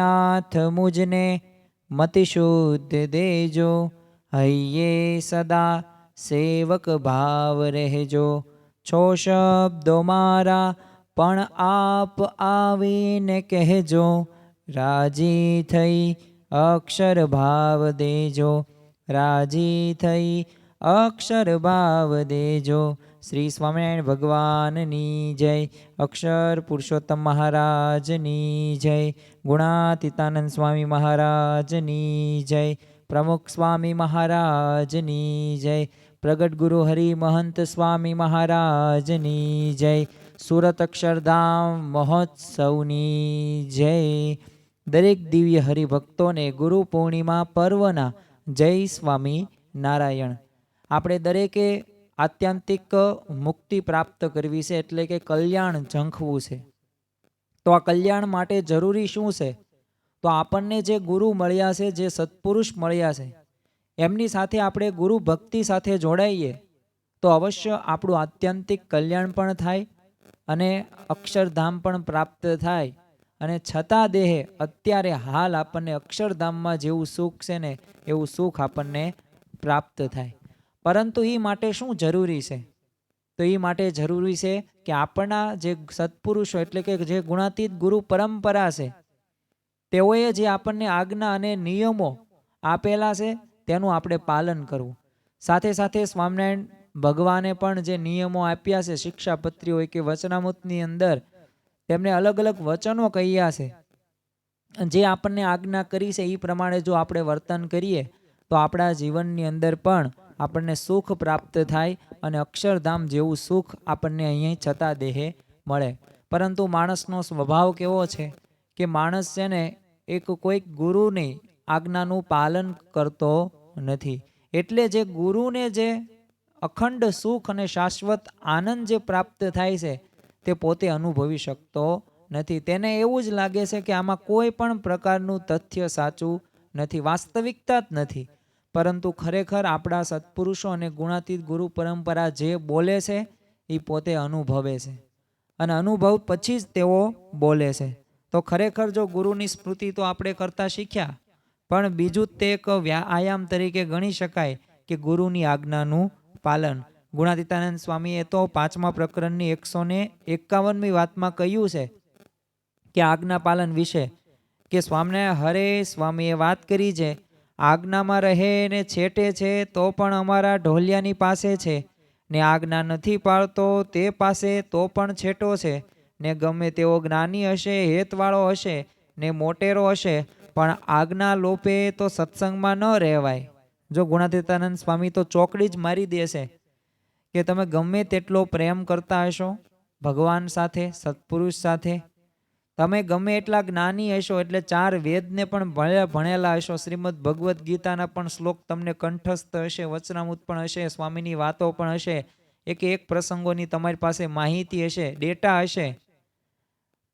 નાથ મુજને મતિશુદ્ધ દેજો. હૈયે સદા સેવક ભાવ રહેજો. છો શબ્દો મારા, પણ આપ આવીને કહેજો. રાજી થઈ અક્ષર ભાવ દેજો. રાજી થઈ અક્ષર ભાવ દેજો. શ્રી સ્વામિનારાયણ ભગવાનની જય. અક્ષર પુરુષોત્તમ મહારાજની જય. ગુણાતીતાનંદ સ્વામી મહારાજની જય. પ્રમુખ સ્વામી મહારાજની જય. પ્રગટ ગુરુ હરિ મહંત સ્વામી મહારાજની જય. સુરત અક્ષરધામ મહોત્સવની જય. દરેક દિવ્ય હરિભક્તોને ગુરુ પૂર્ણિમા પર્વના જય સ્વામી નારાયણ. આપણે દરેકે આત્યંતિક મુક્તિ પ્રાપ્ત કરવી છે એટલે કે કલ્યાણ ઝંખવું છે. તો આ કલ્યાણ માટે જરૂરી શું છે? તો આપણને જે ગુરુ મળ્યા છે, જે સત્પુરુષ મળ્યા છે, એમની સાથે આપણે ગુરુ ભક્તિ સાથે જોડાઈએ, તો અવશ્ય આપણું આત્યંતિક કલ્યાણ પણ થાય અને અક્ષરધામ પણ પ્રાપ્ત થાય. અને છતાં દેહે અત્યારે હાલ આપણને અક્ષરધામમાં જેવું સુખ છે ને, એવું સુખ આપણને પ્રાપ્ત થાય. પરંતુ એ માટે શું જરૂરી છે? તો એ માટે જરૂરી છે કે આપણા જે સત્પુરુષો એટલે કે જે ગુણાતીત ગુરુ પરંપરા છે, તેઓએ જે આપણને આજ્ઞા અને નિયમો આપેલા છે, તેનું આપણે પાલન કરવું. સાથે સાથે સ્વામિનારાયણ ભગવાને પણ જે નિયમો આપ્યા છે શિક્ષાપત્રી હોય કે વચનામૃતની અંદર તેમણે અલગ અલગ વચનો કહ્યા છે. જે આપણને આજ્ઞા કરી છે એ પ્રમાણે જો આપણે વર્તન કરીએ, તો આપણા જીવનની અંદર પણ આપણને સુખ પ્રાપ્ત થાય અને અક્ષરધામ જેવું સુખ આપણને અહીંયા છતાં દેહે મળે. પરંતુ માણસનો સ્વભાવ કેવો છે કે માણસ છે ને એક કોઈક ગુરુની આજ્ઞાનું પાલન કરતો નથી. એટલે જે ગુરુને જે અખંડ સુખ અને શાશ્વત આનંદ જે પ્રાપ્ત થાય છે, તે પોતે અનુભવી શકતો નથી. તેને એવું જ લાગે છે કે આમાં કોઈ પણ પ્રકારનું તથ્ય સાચું નથી, વાસ્તવિકતા જ નથી. પરંતુ ખરેખર આપણા સત્પુરુષો અને ગુણાતીત ગુરુ પરંપરા જે બોલે છે, એ પોતે અનુભવે છે. અને અનુભવ પછી જ તેઓ બોલે છે. તો ખરેખર જો ગુરુની સ્મૃતિ તો આપણે કરતા શીખ્યા, પણ બીજું તે એક વ્યાયામ તરીકે ગણી શકાય કે ગુરુની આજ્ઞાનું પાલન. ગુણાતીતાનંદ સ્વામીએ તો પાંચમા પ્રકરણની એકસો ને એકાવનમી વાતમાં કહ્યું છે કે આજ્ઞા પાલન વિશે, કે સ્વામીને હરે સ્વામીએ વાત કરી છે આજ્ઞામાં રહે ને છેટે છે, તો પણ અમારા ઢોલિયાની પાસે છે. ને આજ્ઞા નથી પાળતો તે પાસે, તો પણ છેટો છે. ને ગમે તેવો જ્ઞાની હશે, હેતવાળો હશે, ને મોટેરો હશે, પણ આજ્ઞા લોપે તો સત્સંગમાં ન રહેવાય. જો ગુણાતીતાનંદ સ્વામી તો ચોકડી જ મારી દેશે. કે તમે ગમે તેટલો પ્રેમ કરતા હશો, ભગવાન સાથે, સત્પુરુષ સાથે તમે ગમે એટલા જ્ઞાની હશો એટલે ચાર વેદને પણ ભણેલા હશો. શ્રીમદ ભગવદ્ ગીતાના પણ શ્લોક તમને કંઠસ્થ હશે, વચનામૃત પણ હશે, સ્વામીની વાતો પણ હશે. એક એક પ્રસંગોની તમારી પાસે માહિતી હશે, ડેટા હશે.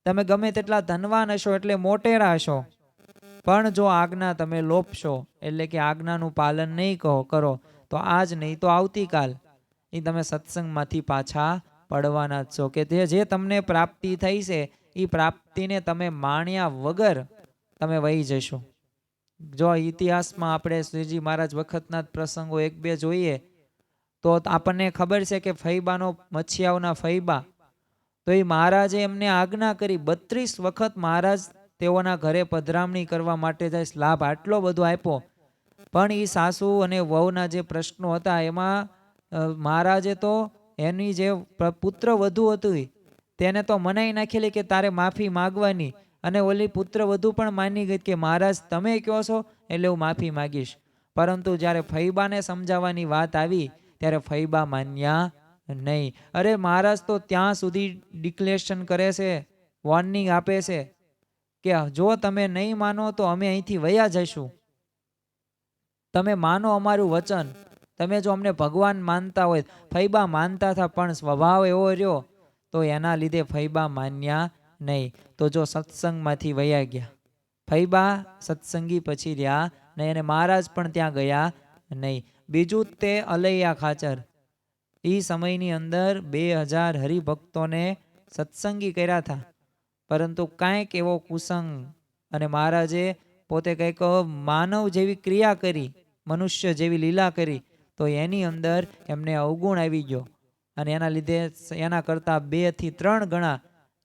તમે ગમે તેટલા ધનવાન હશો એટલે મોટેરા હશો. પણ જો આજ્ઞા તમે લોપશો, એટલે કે આજ્ઞાનું પાલન નહીં કહો, કરો, તો આજ નહીં તો આવતીકાલ. એ તમે સત્સંગમાંથી પાછા પડવાના જ છો કે જે તમને પ્રાપ્તિ થઈ છે એ પ્રાપ્તિને તમે માણ્યા વગર તમે વહી જશો. જો ઇતિહાસમાં આપણે શ્રીજી મહારાજ વખતના જ પ્રસંગો એક બે જોઈએ, તો આપણને ખબર છે કે ફૈબાનો, મચ્છિયાઓના ફૈબા. તો એ મહારાજે એમને આજ્ઞા કરી, બત્રીસ વખત મહારાજ તેઓના ઘરે પધરામણી કરવા માટે જાય લાભ આટલો બધો આપ્યો. પણ એ સાસુ અને વહુના જે પ્રશ્નો હતા, એમાં મહારાજે તો એની જે પુત્ર વધુ હતું તેને તો મનાઈ નાખેલી કે તારે માફી માગવાની અને ઓલી પુત્ર વધુ પણ માની ગઈ કે મહારાજ તમે કહો છો એટલે હું માફી માગીશ. પરંતુ જ્યારે ફૈબાને સમજાવવાની વાત આવી, ત્યારે ફૈબા માન્યા નહીં. અરે મહારાજ તો ત્યાં સુધી ડિક્લેરેશન કરે છે વોર્નિંગ આપે છે કે જો તમે નહીં માનો તો અમે અહીંથી વયા જઈશું. તમે માનો અમારું વચન. તમે જો અમને ભગવાન માનતા હોય, ફૈબા માનતા હતા પણ સ્વભાવ એવો રહ્યો તો એના લીધે ફૈબા માન્યા નહીં. તો જો સત્સંગમાંથી વયા ગયા. ફૈબા સત્સંગી પછી રહ્યા નહીં અને મહારાજ પણ ત્યાં ગયા નહીં. બીજું તે અલૈયા ખાચર. એ સમયની અંદર બે હજાર હરિભક્તોને સત્સંગી કર્યા હતા. પરંતુ કાંઈક એવો કુસંગ અને મહારાજે પોતે કંઈક માનવ જેવી ક્રિયા કરી, મનુષ્ય જેવી લીલા કરી, તો એની અંદર એમને અવગુણ આવી ગયો. અને એના લીધે એના કરતાં બેથી ત્રણ ગણા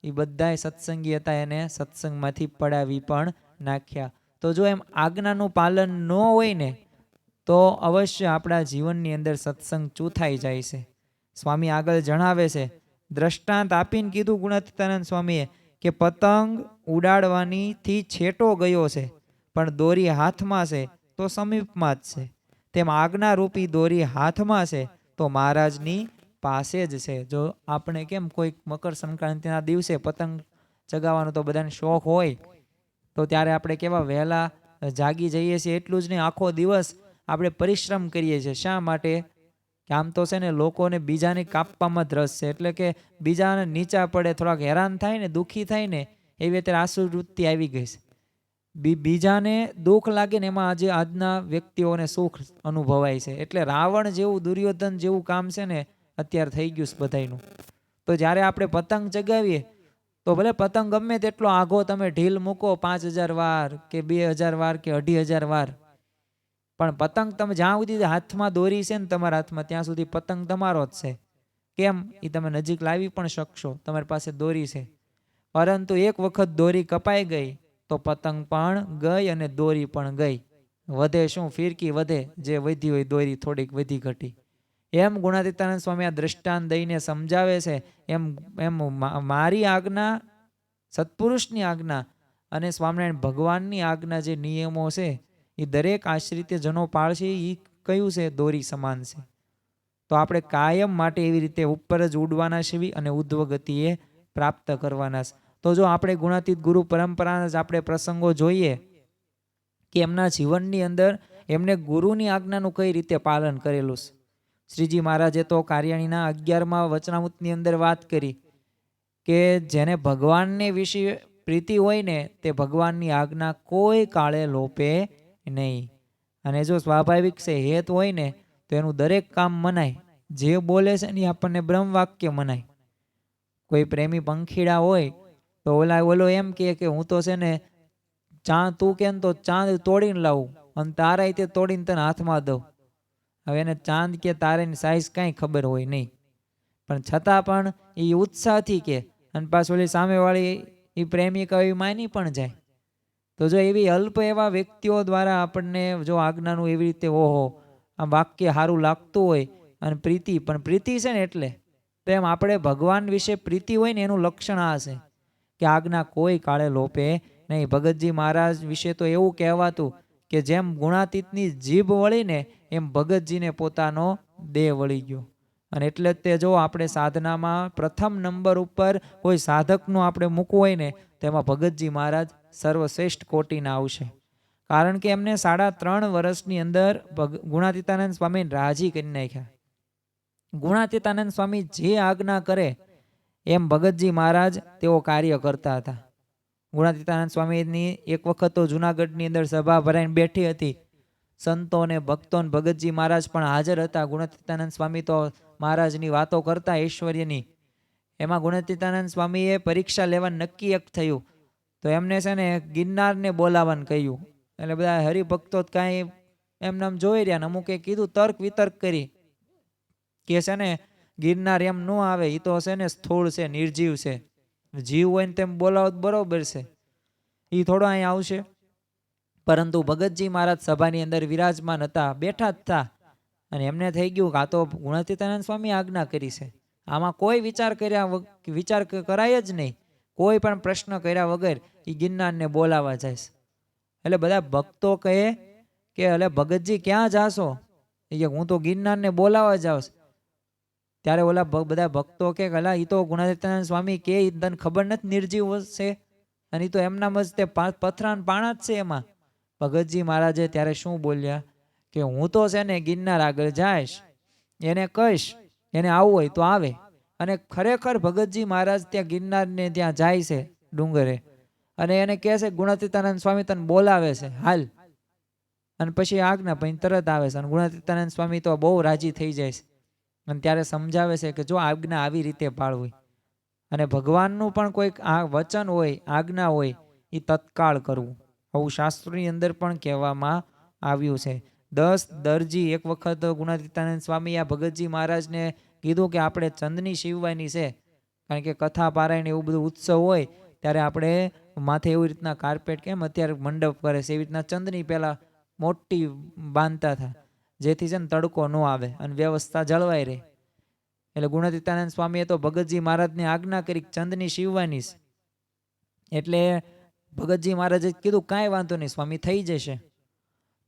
એ બધાય સત્સંગી હતા, એને સત્સંગમાંથી પડાવી પણ નાખ્યા. તો જો એમ આજ્ઞાનું પાલન ન હોય ને, તો અવશ્ય આપણા જીવનની અંદર સત્સંગ ચૂથાઈ જાય છે. સ્વામી આગળ જણાવે છે, દ્રષ્ટાંત આપીને કીધું ગુણાતીતાનંદ સ્વામીએ કે પતંગ ઉડાડવાનીથી છેટો ગયો છે, પણ દોરી હાથમાં છે તો સમીપમાં જ છે. તેમ આજ્ઞારૂપી દોરી હાથમાં છે તો મહારાજની પાસે જ છે. જો આપણે કેમ કોઈક મકર સંક્રાંતિના દિવસે પતંગ ચગાવવાનો તો બધાને શોખ હોય, તો ત્યારે આપણે કેવા વહેલા જાગી જઈએ છીએ એટલું જ નહીં. આખો દિવસ આપણે પરિશ્રમ કરીએ છીએ. શા માટે? કે આમ તો છે ને લોકોને બીજાને કાપવામાં જ રસ છે. એટલે કે બીજાને નીચા પડે, થોડાક હેરાન થાય ને, દુઃખી થાય ને, એવી અત્યારે આસુવૃત્તિ આવી ગઈ છે. બી, બીજાને દુઃખ લાગે ને એમાં આજે આજના વ્યક્તિઓને સુખ અનુભવાય છે. એટલે રાવણ જેવું દુર્યોધન જેવું કામ છે ને અત્યારે થઈ ગયું છે બધાયનું. તો જ્યારે આપણે પતંગ ચગાવીએ, તો ભલે પતંગ ગમે તેટલો આઘો તમે ઢીલ મૂકો પાંચ હજાર વાર કે બે હજાર વાર કે અઢી હજાર વાર, પણ પતંગ તમે જ્યાં સુધી હાથમાં દોરી છે ને તમારા હાથમાં, ત્યાં સુધી પતંગ તમારો જ છે. કેમ? એ તમે નજીક લાવી પણ શકશો, તમારી પાસે દોરી છે. પરંતુ એક વખત દોરી કપાઈ ગઈ, તો પતંગ પણ ગઈ અને દોરી પણ ગઈ. વધે શું? ફિરકી વધે. જે વધી હોય દોરી થોડીક વધી ઘટી. એમ ગુણાતીતાનંદ સ્વામી આ દ્રષ્ટાંત દઈને સમજાવે છે, એમ એમ મારી આજ્ઞા, સત્પુરુષની આજ્ઞા અને સ્વામિનારાયણ ભગવાનની આજ્ઞા જે નિયમો છે, એ દરેક આશ્રિત જનો પાળશે, એ કયું છે? દોરી સમાન છે. તો આપણે કાયમ માટે એવી રીતે ઉપર જ ઉડવાના છીએ અને ઉદ્વગતિએ પ્રાપ્ત કરવાના તો જો આપણે ગુણાતીત ગુરુ પરંપરાના જ આપણે પ્રસંગો જોઈએ, કે એમના જીવનની અંદર એમને ગુરુની આજ્ઞાનું કઈ રીતે પાલન કરેલું છે? શ્રીજી મહારાજે તો કાર્યાણીના અગિયારમાં વચનામૃતની અંદર વાત કરી કે જેને ભગવાનને વિશે પ્રીતિ હોય ને તે ભગવાનની આજ્ઞા કોઈ કાળે લોપે નહીં. અને જો સ્વાભાવિક છે, હેત હોય ને, તો એનું દરેક કામ મનાય. જે બોલે છે ને આપણને બ્રહ્મ વાક્ય મનાય. કોઈ પ્રેમી પંખીડા હોય, તો ઓલા ઓલો એમ કહે કે હું તો છે ને ચાંદ તું કેમ તો ચાંદ તોડીને લાવું, અને તારાય તે તોડીને તને હાથમાં દઉં. હવે એને ચાંદ કે તારેની સાઈઝ કાંઈ ખબર હોય નહીં. પણ છતાં પણ એ ઉત્સાહથી કે, અને પાછું સામેવાળી એ પ્રેમિક એવી માની પણ જાય. તો જો એવી અલ્પ એવા વ્યક્તિઓ દ્વારા આપણને જો આજ્ઞાનું એવી રીતે, ઓહો, આ વાક્ય સારું લાગતું હોય અને પ્રીતિ, પણ પ્રીતિ છે ને એટલે, તો એમ આપણે ભગવાન વિશે પ્રીતિ હોય ને એનું લક્ષણ આ છે કે આજ્ઞા કોઈ કાળે લોપે નહીં. ભગતજી મહારાજ વિશે તો એવું કહેવાતું કે જેમ ગુણાતીતની જીભ વળીને, એમ ભગતજીને પોતાનો દેહ વળી ગયો. અને એટલે તે જો આપણે સાધનામાં પ્રથમ નંબર ઉપર કોઈ સાધકનું આપણે મૂકવું હોય ને તેમાં ભગતજી મહારાજ સર્વશ્રેષ્ઠ કોટીના આવશે. કારણ કે એમને સાડા ત્રણ વર્ષની અંદર ગુણાતીતાનંદ સ્વામીને રાજી કરી નાખ્યા. ગુણાતીતાનંદ સ્વામી જે આજ્ઞા કરે, એમ ભગતજી મહારાજ તેઓ કાર્ય કરતા હતા. ગુણાતીતાનંદ સ્વામીની એક વખત તો જુનાગઢની અંદર સભા ભરાઈને બેઠી હતી. સંતો અને ભક્તો અને ભગતજી મહારાજ પણ હાજર હતા. ગુણાતીતાનંદ સ્વામી તો મહારાજની વાતો કરતા ઐશ્વર્યની. એમાં ગુણાતીતાનંદ સ્વામીએ પરીક્ષા લેવા નક્કી એક થયું. તો એમને છે ને ગિરનારને બોલાવવાનું કહ્યું. એટલે બધા હરિભક્તો કાંઈ એમને આમ જોઈ રહ્યા ને અમુકે કીધું, તર્ક વિતર્ક કરી. કે છે ને, ગિરનાર એમ ન આવે એ તો છે ને સ્થૂળ છે, નિર્જીવ છે. જીવ હોય ને તેમ બોલાવો બરોબર છે. એ થોડો અહીં આવશે. પરંતુ ભગતજી મહારાજ સભાની અંદર વિરાજમાન હતા, બેઠા જ હતા. અને એમને થઈ ગયું કે તો ગુણાતીતાનંદ સ્વામી આજ્ઞા કરી છે. આમાં કોઈ વિચાર કર્યા વિચાર કરાય જ નહીં. કોઈ પણ પ્રશ્ન કર્યા વગર એ ગિરનારને બોલાવા જાય એટલે બધા ભક્તો કહે કે એટલે ભગતજી, ક્યાં જાશો? એ હું તો ગિરનારને બોલાવા જાઉં. ત્યારે ઓલા બધા ભક્તો કે અલા એ તો ગુણાતીતાનંદ સ્વામી કે તને ખબર નથી નિર્જીવ છે અને એ તો એમનામ જ તે પથરાન પાણા જ છે એમાં. ભગતજી મહારાજે ત્યારે શું બોલ્યા? કે હું તો છે ને ગિરનાર આગળ જઈશ. એને કહીશ, એને આવવું હોય તો આવે. અને ખરેખર ભગતજી મહારાજ ત્યાં ગિરનારને ત્યાં જાય છે ડુંગરે. અને એને કહે છે ગુણાતીતાનંદ સ્વામી તને બોલાવે છે. હાલ. અને પછી આજ્ઞા પછી તરત આવે છે અને ગુણાતીતાનંદ સ્વામી તો બહુ રાજી થઈ જાય છે. અને ત્યારે સમજાવે છે કે જો આજ્ઞા આવી રીતે પાળવી. અને ભગવાનનું પણ કોઈક આ વચન હોય, આજ્ઞા હોય, એ તત્કાળ કરવું. આવું શાસ્ત્રોની અંદર પણ કહેવામાં આવ્યું છે. દસ દરજી એક વખત ગુણાતીતાનંદ સ્વામી આ ભગતજી મહારાજને કીધું કે આપણે ચંદની શિવવાની છે. કારણ કે કથા પારાયણ એવું બધું ઉત્સવ હોય, ત્યારે આપણે માથે એવી રીતના કાર્પેટ કેમ? અત્યારે મંડપ કરે છે. એવી રીતના ચંદની પહેલાં મોટી બાંધતા હતા. જેથી છે ને તડકો ન આવે અને વ્યવસ્થા જળવાઈ રહે. એટલે ગુણાતીતાનંદ સ્વામીએ તો ભગતજી મહારાજને આજ્ઞા કરી ચંદની શિવવાની એટલે ભગતજી મહારાજે કીધું, કાંઈ વાંધો નહીં સ્વામી, થઈ જશે.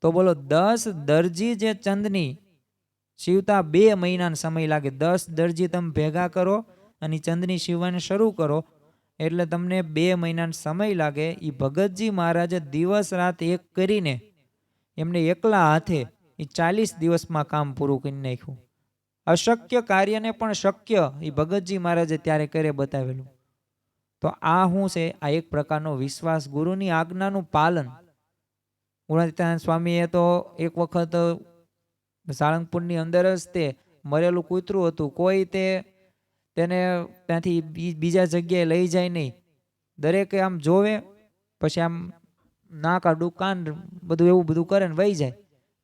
તો બોલો, દસ દરજી જે ચંદની સીવતા બે મહિનાનો સમય લાગે. દસ દરજી તમે ભેગા કરો અને ચંદની સીવવાને શરૂ કરો. એટલે તમને બે મહિનાનો સમય લાગે. એ ભગતજી મહારાજે દિવસ રાત એક કરીને એમને એકલા હાથે એ ચાલીસ દિવસમાં કામ પૂરું કરી નાખ્યું. અશક્ય કાર્યને પણ શક્ય એ ભગતજી મહારાજે ત્યારે કરે બતાવેલું. તો આ શું છે? આ એક પ્રકારનો વિશ્વાસ ગુરુની આજ્ઞાનું પાલન. ગુણાતીતાનંદ સ્વામીએ તો એક વખત સાળંગપુરની અંદર જ તે મરેલું કૂતરું હતું. કોઈ તે તેને ત્યાંથી બીજા જગ્યાએ લઈ જાય નહીં. દરેકે આમ જોવે, પછી આમ નાકા દુકાન બધું એવું બધું કરે ને વહી જાય.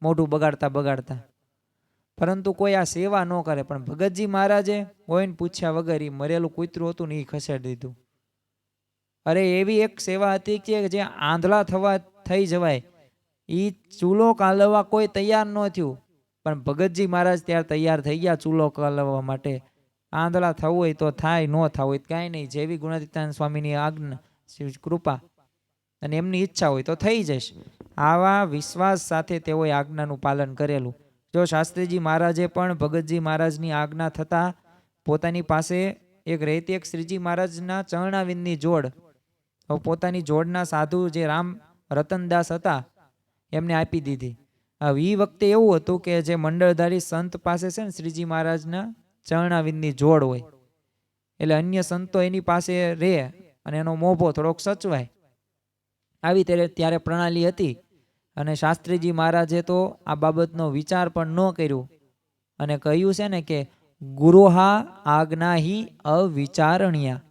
મોઢું બગાડતા બગાડતા. પરંતુ કોઈ આ સેવા ન કરે. પણ ભગતજી મહારાજે કોઈને પૂછ્યા વગર એ મરેલું કૂતરું હતું ને એ ખસેડી દીધું. અરે એવી એક સેવા હતી કે જે આંધળા થવા થઈ જવાય. એ ચૂલો કાલવવા કોઈ તૈયાર ન થયું. પણ ભગતજી મહારાજ ત્યારે તૈયાર થઈ ગયા ચૂલો કાલવવા માટે. આંધળા થવું હોય તો થાય, ન થવું હોય કાંઈ નહીં. જેવી ગુણાતીતાનંદ સ્વામીની આજ્ઞા કૃપા અને એમની ઈચ્છા હોય તો થઈ જશે. આવા વિશ્વાસ સાથે તેઓએ આજ્ઞાનું પાલન કરેલું. જો શાસ્ત્રીજી મહારાજે પણ ભગતજી મહારાજની આજ્ઞા થતાં પોતાની પાસે એક રહેતી એક શ્રીજી મહારાજના ચરણાવિંદની જોડ પોતાની જોડના સાધુ જે રામ રતનદાસ હતા, એમને આપી દીધી. હવે એ વખતે એવું હતું કે જે મંડળધારી સંત પાસે છે ને શ્રીજી મહારાજના ચરણાવિંદની જોડ હોય, એટલે અન્ય સંતો એની પાસે રહે અને એનો મોભો થોડોક સચવાય. આવી ત્યારે ત્યારે પ્રણાલી હતી. અને શાસ્ત્રીજી મહારાજે તો આ બાબતનો વિચાર પણ ન કર્યો અને કહ્યું છે ને કે, ગુરુહા આજ્ઞાહી અવિચારણીયા.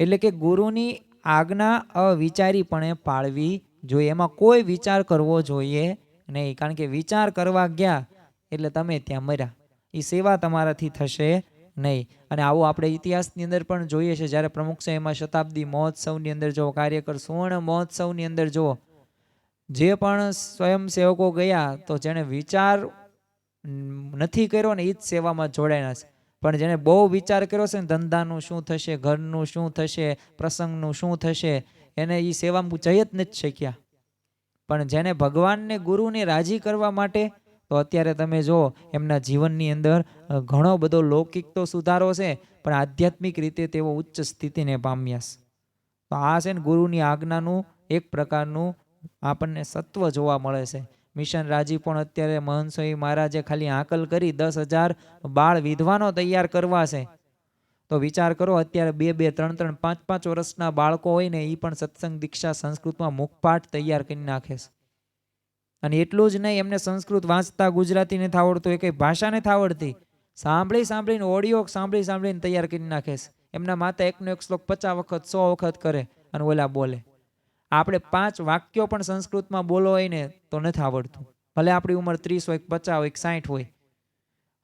એટલે કે ગુરુની આજ્ઞા અવિચારીપણે પાળવી જોઈએ. એમાં કોઈ વિચાર કરવો જોઈએ નહીં. કારણ કે વિચાર કરવા ગયા એટલે તમે ત્યાં મર્યા. એ સેવા તમારાથી થશે નહીં. અને આવો આપણે ઇતિહાસની અંદર પણ જોઈએ છે. જ્યારે પ્રમુખ એમાં શતાબ્દી મહોત્સવની અંદર જો કાર્યકર સુવર્ણ મહોત્સવની અંદર જુઓ જે પણ સ્વયંસેવકો ગયા, તો જેણે વિચાર નથી કર્યો ને એ જ સેવામાં જોડાયેલા છે. પણ જેણે બહુ વિચાર કર્યો છે ને, ધંધાનું શું થશે, ઘરનું શું થશે, પ્રસંગનું શું થશે, એને એ સેવામાં જઈ જ નથી શક્યા. પણ જેને ભગવાનને, ગુરુને રાજી કરવા માટે, તો અત્યારે તમે જો, એમના જીવનની અંદર ઘણો બધો લૌકિક તો સુધારો છે, પણ આધ્યાત્મિક રીતે તેઓ ઉચ્ચ સ્થિતિને પામ્યા છે. તો આ છે ને ગુરુની આજ્ઞાનું એક પ્રકારનું આપણને સત્વ જોવા મળે છે. મિશન રાજી પણ અત્યારે મહંસોઈ મહારાજે ખાલી આકલ કરી દસ હજાર બાળ વિધવાનો તૈયાર કરવા છે. તો વિચાર કરો, અત્યારે બે બે, ત્રણ ત્રણ, પાંચ પાંચ વર્ષના બાળકો હોય ને એ પણ સત્સંગ દીક્ષા સંસ્કૃતમાં મુખપાઠ તૈયાર કરી નાખે છે. અને એટલું જ નહીં, એમને સંસ્કૃત વાંચતા ગુજરાતી નથી આવડતું, એ કઈ ભાષા નથી આવડતી. સાંભળી, સાંભળીને ઓડિયો સાંભળી, સાંભળીને તૈયાર કરી નાખે છે. એમના માતા એકનો એક શ્લોક પચાસ વખત, સો વખત કરે અને ઓલા બોલે. આપણે પાંચ વાક્યો પણ સંસ્કૃતમાં બોલો હોય ને, તો નથી આવડતું. ભલે આપણી ઉંમર ત્રીસ હોય પચાસ હોય સાઠ હોય.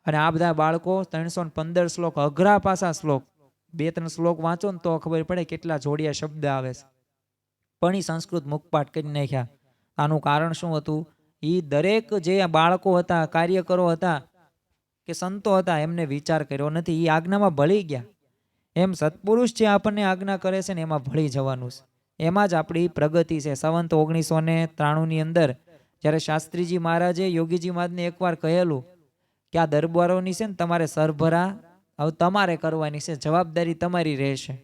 અને આ બધા બાળકો ત્રણસો પંદર શ્લોક, અઘરા પાસા શ્લોક. બે ત્રણ શ્લોક વાંચો ને તો ખબર પડે કેટલા જોડિયા શબ્દ આવે છે. પણ એ સંસ્કૃત મુખપાઠ કરી નાખ્યા. આનું કારણ શું હતું? એ દરેક જે બાળકો હતા, કાર્યકરો હતા, કે સંતો હતા, એમને વિચાર કર્યો નથી. એ આજ્ઞામાં ભળી ગયા. એમ સત્પુરુષ જે આપણને આજ્ઞા કરે છે ને, એમાં ભળી જવાનું છે. એમાં જ આપણી પ્રગતિ છે. સંવંત ઓગણીસો ને ત્રાણુંની અંદર જ્યારે શાસ્ત્રીજી મહારાજે યોગીજી મહારાજને એકવાર કહેલું કે આ દરબારોની છે ને તમારે સરભરા, હવે તમારે કરવાની છે. જવાબદારી તમારી રહેશે.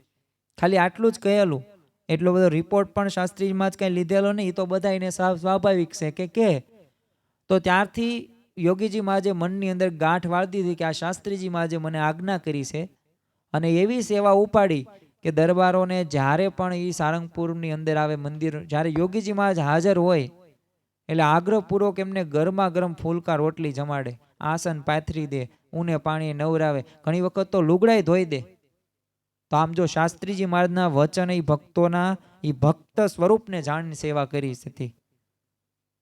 ખાલી આટલું જ કહેલું. એટલો બધો રિપોર્ટ પણ શાસ્ત્રીજીમાં જ કંઈ લીધેલો નહીં. એ તો બધા એને સ્વાભાવિક છે કે કે. તો ત્યારથી યોગીજી મહારાજે મનની અંદર ગાંઠ વાળતી હતી કે આ શાસ્ત્રીજી મહારાજે મને આજ્ઞા કરી છે. અને એવી સેવા ઉપાડી કે દરબારોને જ્યારે પણ એ સારંગપુરની અંદર આવે મંદિર, જ્યારે યોગીજી મહારાજ હાજર હોય, એટલે આગ્રહપૂર્વક એમને ગરમા ગરમ ફૂલકા રોટલી જમાડે, આસન પાથરી દે, ઊને પાણી નવરાવે. ઘણી વખત તો લુગડાય ધોઈ દે. તો આમ જો શાસ્ત્રીજી મહારાજના વચન એ ભક્તોના એ ભક્ત સ્વરૂપને જાણની સેવા કરી હતી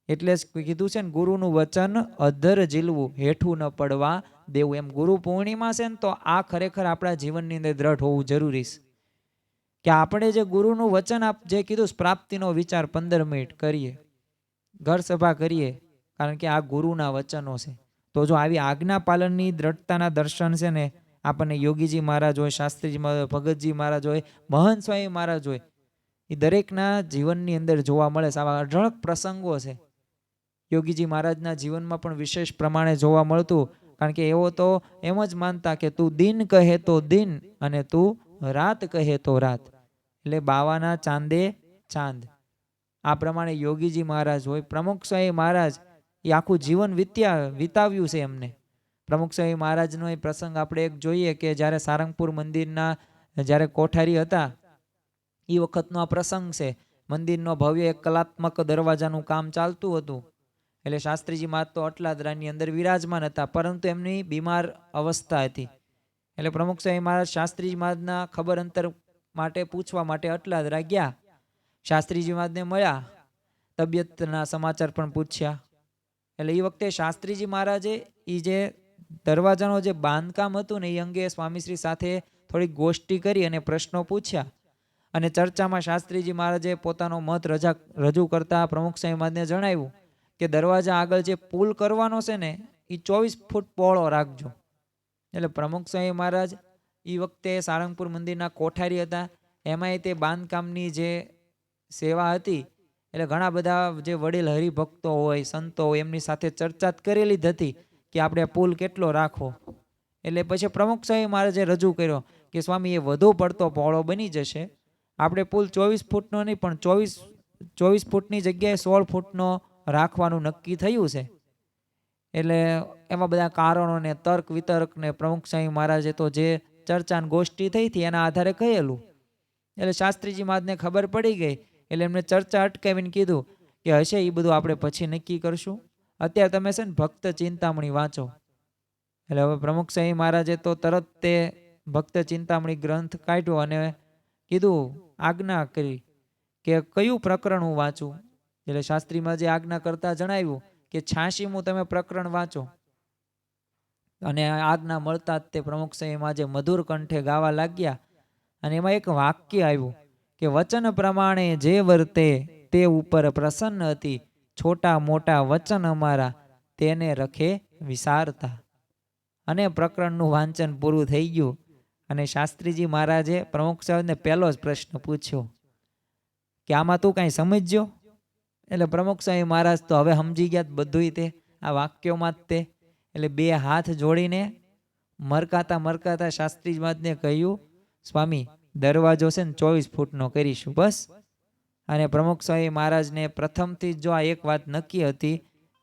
એટલે કીધું છે ને, ગુરુનું વચન અધર જીલવું હેઠું ન પડવા દેવું. એમ ગુરુ પૂર્ણિમા છે ને, તો આ ખરેખર આપણા જીવનની અંદર દ્રઢ હોવું જરૂરી છે. કે આપણે જે ગુરુનું વચન આપ, જે કીધું પ્રાપ્તિનો વિચાર પંદર મિનિટ કરીએ, ઘર સભા કરીએ, કારણ કે આ ગુરુના વચનો છે. તો જો આવી આજ્ઞા પાલનની દ્રઢતાના દર્શન છે ને, આપણને યોગીજી મહારાજ હોય, શાસ્ત્રીજી મહારાજ ભગતજી મહારાજ હોય, મહંત સ્વામી મહારાજ હોય, એ દરેકના જીવનની અંદર જોવા મળે છે. આવા અઢળક પ્રસંગો છે. યોગીજી મહારાજના જીવનમાં પણ વિશેષ પ્રમાણે જોવા મળતું, કારણ કે એવો તો એમ જ માનતા કે તું દિન કહે તો દિન અને તું રાત કહે તો રાત. એટલે બાવાના ચાંદે ચાંદ. આ પ્રમાણે યોગીજી મહારાજ હોય. પ્રમુખ સ્વામી મહારાજ એ આખું જીવન વિત્યા, વિતાવ્યું છે એમને. પ્રમુખ સ્વામી મહારાજનો એ પ્રસંગ આપણે એક જોઈએ કે જ્યારે સારંગપુર મંદિરના જ્યારે કોઠારી હતા, એ વખતનો આ પ્રસંગ છે. મંદિરનો ભવ્ય એક કલાત્મક દરવાજાનું કામ ચાલતું હતું. એટલે શાસ્ત્રીજી મહારાજ તો અટલાદરાની અંદર વિરાજમાન હતા, પરંતુ એમની બીમાર અવસ્થા હતી. એટલે પ્રમુખ સ્વામી મહારાજ શાસ્ત્રીજી મહારાજના ખબર અંતર માટે પૂછવા માટે અટલાદરા ગયા શાસ્ત્રીજી મહારાજને મળ્યા. તબિયતના સમાચાર પણ પૂછ્યા. એટલે એ વખતે શાસ્ત્રીજી મહારાજે એ જે દરવાજાનો જે બાંધકામ હતું ને એ અંગે સ્વામીશ્રી સાથે થોડીક ગોષ્ઠી કરી અને પ્રશ્નો પૂછ્યા. અને ચર્ચામાં શાસ્ત્રીજી મહારાજે પોતાનો મત રજા રજૂ કરતા પ્રમુખ સ્વામી મહારાજને જણાવ્યું કે દરવાજા આગળ જે પુલ કરવાનો છે ને એ ચોવીસ ફૂટ પહોળો રાખજો. એટલે પ્રમુખ સ્વામી મહારાજ એ વખતે સારંગપુર મંદિરના કોઠારી હતા. એમાંય તે બાંધકામની જે સેવા હતી, એટલે ઘણા બધા જે વડીલ હરિભક્તો હોય, સંતો હોય, એમની સાથે ચર્ચા કરેલી જ હતી કે આપણે પુલ કેટલો રાખવો. એટલે પછી પ્રમુખ સ્વામી મહારાજે રજૂ કર્યો કે સ્વામી, એ વધુ પડતો પહોળો બની જશે. આપણે પુલ ચોવીસ ફૂટનો નહીં, પણ ચોવીસ ચોવીસ ફૂટની જગ્યાએ સોળ ફૂટનો રાખવાનું નક્કી થયું છે. એટલે એમાં બધા કારણો ને તર્ક વિતર્ક ને પ્રમુખ સ્વામી મહારાજે તો જે ચર્ચા ગોષ્ઠી થઈ હતી એના આધારે કહેલું. એટલે શાસ્ત્રીજી મહારાજને ખબર પડી ગઈ. એટલે એમને ચર્ચા અટકાવીને કીધું કે હશે એ બધું આપણે પછી નક્કી કરશું. અત્યારે તમે છે ને ભક્ત ચિંતામણી વાંચો. એટલે હવે પ્રમુખ સ્વામી મહારાજે તો તરત તે ભક્ત ચિંતામણી ગ્રંથ કાઢ્યો અને કીધું, આજ્ઞા કરી કે કયું પ્રકરણ હું વાંચું? એટલે શાસ્ત્રીમાં જે આજ્ઞા કરતા જણાવ્યું કે છ્યાસીમું તમે પ્રકરણ વાંચો. અને આજ્ઞા મળતા જ તે પ્રમુખ સાહેબ જે મધુર કંઠે ગાવા લાગ્યા અને એમાં એક વાક્ય આવ્યું કે વચન પ્રમાણે જે વર્તે તે ઉપર પ્રસન્ન હતી, છોટા મોટા વચન અમારા તેને રખે વિસારતા. અને પ્રકરણનું વાંચન પૂરું થઈ ગયું અને શાસ્ત્રીજી મહારાજે પ્રમુખ સાહેબને પહેલો જ પ્રશ્ન પૂછ્યો કે આમાં તું કાંઈ સમજ્યો? એટલે પ્રમુખ સ્વામી મહારાજ તો હવે સમજી ગયા બધુંય તે, આ વાક્યોમાં જ તે. એટલે બે હાથ જોડીને મરકાતા મરકાતા મહારાજને કહ્યું, સ્વામી, દરવાજો છે ને ચોવીસ ફૂટનો કરીશું, બસ. અને પ્રમુખ સ્વામી મહારાજને પ્રથમથી જો આ એક વાત નક્કી હતી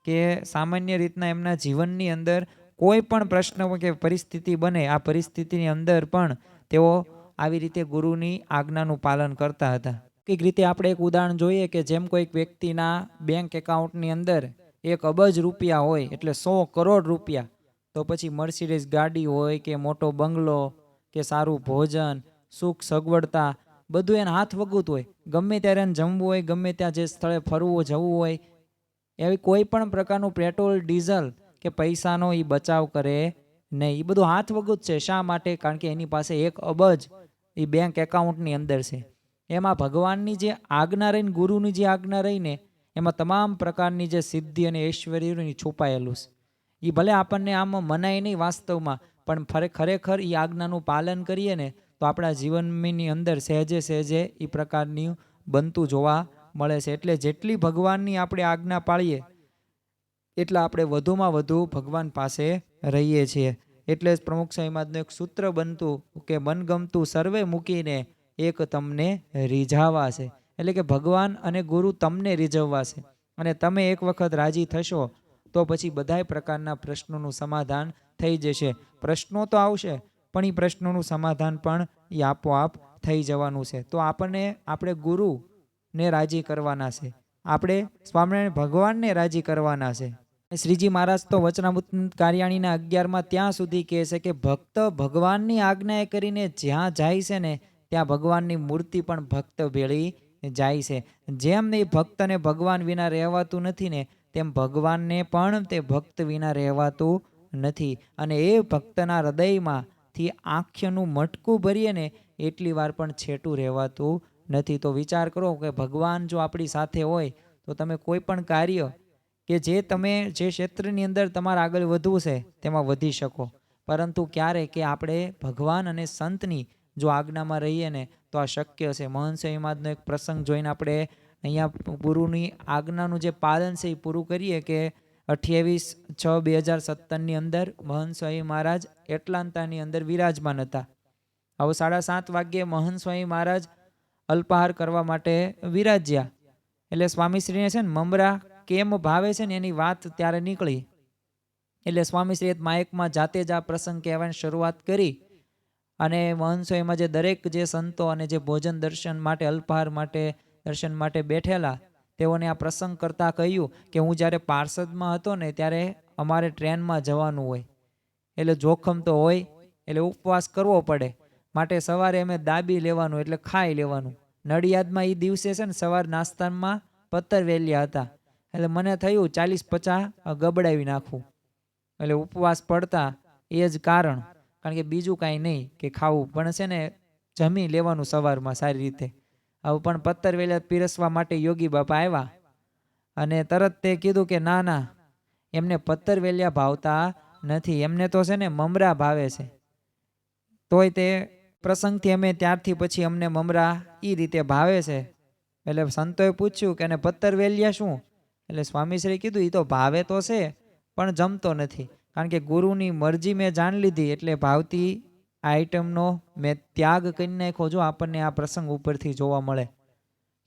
કે સામાન્ય રીતના એમના જીવનની અંદર કોઈ પણ પ્રશ્ન કે પરિસ્થિતિ બને, આ પરિસ્થિતિની અંદર પણ તેઓ આવી રીતે ગુરુની આજ્ઞાનું પાલન કરતા હતા. કંઈક રીતે આપણે એક ઉદાહરણ જોઈએ કે જેમ કોઈક વ્યક્તિના બેંક એકાઉન્ટની અંદર એક અબજ રૂપિયા હોય, એટલે સો કરોડ રૂપિયા, તો પછી મર્સિડીઝ ગાડી હોય કે મોટો બંગલો કે સારું ભોજન, સુખ સગવડતા, બધું એને હાથ વગુત હોય. ગમે ત્યારે એને જમવું હોય, ગમે ત્યાં જે સ્થળે ફરવું, જવું હોય, એવી કોઈ પણ પ્રકારનું પેટ્રોલ, ડીઝલ કે પૈસાનો એ બચાવ કરે નહીં. એ બધું હાથ વગુત છે. શા માટે? કારણ કે એની પાસે એક અબજ એ બેંક એકાઉન્ટની અંદર છે. એમાં ભગવાનની જે આજ્ઞા રહીને, ગુરુની જે આજ્ઞા રહીને, એમાં તમામ પ્રકારની જે સિદ્ધિ અને ઐશ્વર્યની છુપાયેલું છે. એ ભલે આપણને આમ મનાય નહીં વાસ્તવમાં, પણ ફરે, ખરેખર એ આજ્ઞાનું પાલન કરીએ ને, તો આપણા જીવનની અંદર સહેજે સહેજે એ પ્રકારની બનતું જોવા મળે છે. એટલે જેટલી ભગવાનની આપણે આજ્ઞા પાળીએ, એટલા આપણે વધુમાં વધુ ભગવાન પાસે રહીએ છીએ. એટલે જ પ્રમુખ સ્વામીમાદનું એક સૂત્ર બનતું કે મનગમતું સર્વે મૂકીને એક તમને રીઝાવાશે. એટલે કે ભગવાન અને ગુરુ તમને રીઝવવાશે. અને તમે એક વખત રાજી થશો, તો પછી બધાય પ્રકારના પ્રશ્નોનું સમાધાન થઈ જશે. પ્રશ્નો તો આવશે, પણ એ પ્રશ્નોનું સમાધાન પણ એ આપોઆપ થઈ જવાનું છે. તો આપણને, આપણે ગુરુને રાજી કરવાના છે. આપણે સ્વામિનારાયણ ભગવાનને રાજી કરવાના છે. શ્રીજી મહારાજ તો વચનામૃત કાર્યાણીના અગિયારમાં ત્યાં સુધી કહે છે કે ભક્ત ભગવાનની આજ્ઞાએ કરીને જ્યાં જાય છે ને ત્યાં ભગવાનની મૂર્તિ પણ ભક્ત ભેળી જાય છે. જેમ એ ભક્તને ભગવાન વિના રહેવાતું નથી ને, તેમ ભગવાનને પણ તે ભક્ત વિના રહેવાતું નથી. અને એ ભક્તના હૃદયમાંથી આંખ્યનું મટકું ભરીએ ને, એટલી વાર પણ છેટું રહેવાતું નથી. તો વિચાર કરો કે ભગવાન જો આપણી સાથે હોય, તો તમે કોઈ પણ કાર્ય કે જે તમે, જે ક્ષેત્રની અંદર તમારે આગળ વધવું છે, તેમાં વધી શકો. પરંતુ ક્યારે કે આપણે ભગવાન અને સંતની જો આજ્ઞામાં રહીએ ને, તો આ શક્ય છે. મહંસ હિમાદનો એક પ્રસંગ જોઈને આપણે અહીંયા ગુરુની આજ્ઞાનું જે પાલન છે એ પૂરું કરીએ કે અઠ્યાવીસ છ બે હજાર સત્તરની અંદર મહંત સ્વામી મહારાજ એટલાન્તાની અંદર વિરાજમાન હતા. હવે સાડા સાત વાગ્યે મહંત સ્વામી મહારાજ અલ્પાહાર કરવા માટે વિરાજ્યા. એટલે સ્વામીશ્રીને છે ને, મમરા કેમ ભાવે છે ને એની વાત ત્યારે નીકળી. એટલે સ્વામીશ્રીએ માયકમાં જાતે જ આ પ્રસંગ કહેવાની શરૂઆત કરી. અને મહંસો એમાં જે દરેક જે સંતો અને જે ભોજન દર્શન માટે, અલ્પાહાર માટે, દર્શન માટે બેઠેલા, તેઓને આ પ્રસંગ કરતાં કહ્યું કે હું જ્યારે પાર્ષદમાં હતો ને ત્યારે અમારે ટ્રેનમાં જવાનું હોય. એટલે જોખમ તો હોય, એટલે ઉપવાસ કરવો પડે. માટે સવારે અમે દાબી લેવાનું, એટલે ખાઈ લેવાનું. નડિયાદમાં એ દિવસે છે ને સવાર નાસ્તામાં પત્તર વેલ્યા હતા. એટલે મને થયું ચાલીસ પચાસ ગબડાવી નાખું. એટલે ઉપવાસ પડતા એ જ કારણ. કારણ કે બીજું કાંઈ નહીં કે ખાવું. પણ છે ને, જમી લેવાનું સવારમાં સારી રીતે. હવે પણ પત્તર વેલા પીરસવા માટે યોગી બાપા આવ્યા અને તરત તે કીધું કે, ના ના, એમને પત્તર વેલ્યા ભાવતા નથી. એમને તો છે ને મમરા ભાવે છે. તોય તે પ્રસંગથી અમે ત્યારથી પછી અમને મમરા એ રીતે ભાવે છે. એટલે સંતોએ પૂછ્યું કે, એને પત્તર વેલ્યા શું? એટલે સ્વામીશ્રી કીધું એ તો ભાવે તો છે, પણ જમતો નથી. કારણ કે ગુરુની મરજી મેં જાણી લીધી એટલે ભાવતી આઈટમનો મેં ત્યાગ કરી નાખ્યો. જો આપણને આ પ્રસંગ ઉપરથી જોવા મળે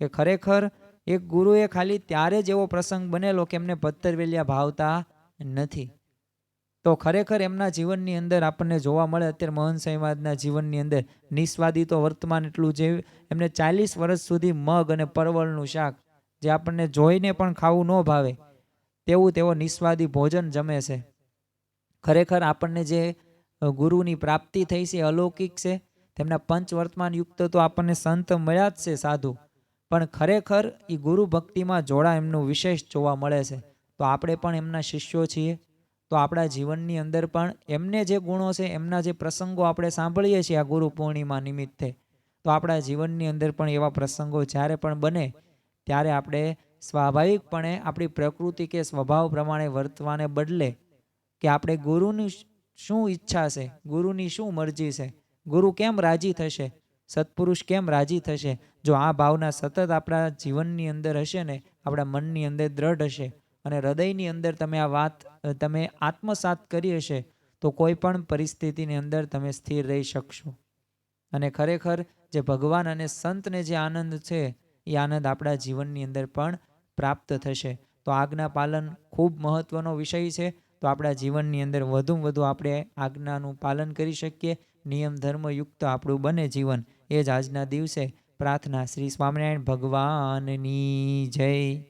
કે ખરેખર એક ગુરુએ ખાલી ત્યારે જ એવો પ્રસંગ બનેલો કે એમને પત્તર વેલ્યા ભાવતા નથી. તો ખરેખર એમના જીવનની અંદર આપણને જોવા મળે, અત્યારે મહંત સંવાદના જીવનની અંદર નિસ્વાદી તો વર્તમાન એટલું જે એમને ચાલીસ વર્ષ સુધી મગ અને પરવળનું શાક જે આપણને જોઈને પણ ખાવું ન ભાવે, તેવું તેઓ નિસ્વાદી ભોજન જમે છે. ખરેખર આપણને જે ગુરુની પ્રાપ્તિ થઈ છે, અલૌકિક છે, તેમના પંચવર્તમાન યુક્ત તો આપણને સંત મળ્યા જ છે સાધુ. પણ ખરેખર એ ગુરુ ભક્તિમાં જોડા એમનું વિશેષ જોવા મળે છે. તો આપણે પણ એમના શિષ્યો છીએ. તો આપણા જીવનની અંદર પણ એમને જે ગુણો છે, એમના જે પ્રસંગો આપણે સાંભળીએ છીએ આ ગુરુ પૂર્ણિમા નિમિત્તે, તો આપણા જીવનની અંદર પણ એવા પ્રસંગો જ્યારે પણ બને, ત્યારે આપણે સ્વાભાવિકપણે આપણી પ્રકૃતિ કે સ્વભાવ પ્રમાણે વર્તવાને બદલે કે આપણે ગુરુની શું ઈચ્છા છે? ગુરુની શું મરજી છે? ગુરુ કેમ રાજી થશે? સત્પુરુષ કેમ રાજી થશે? જો આ ભાવના સતત આપણા જીવનની અંદર હશે ને, આપણા મનની અંદર દ્રઢ હશે અને હૃદયની અંદર તમે આ વાત, તમે આત્મસાત કરી હશે, તો કોઈ પણ પરિસ્થિતિની અંદર તમે સ્થિર રહી શકશો. અને ખરેખર જે ભગવાન અને સંતને જે આનંદ છે, એ આનંદ આપણા જીવનની અંદર પણ પ્રાપ્ત થશે. તો આજ્ઞા પાલન ખૂબ મહત્વનો વિષય છે. તો આપણા જીવનની અંદર વધુમાં વધુ આપણે આજ્ઞાનું પાલન કરી શકીએ. નિયમ ધર્મયુક્ત આપણું બને જીવન. એ જ આજના દિવસે પ્રાર્થના. શ્રી સ્વામિનારાયણ ભગવાનની જય.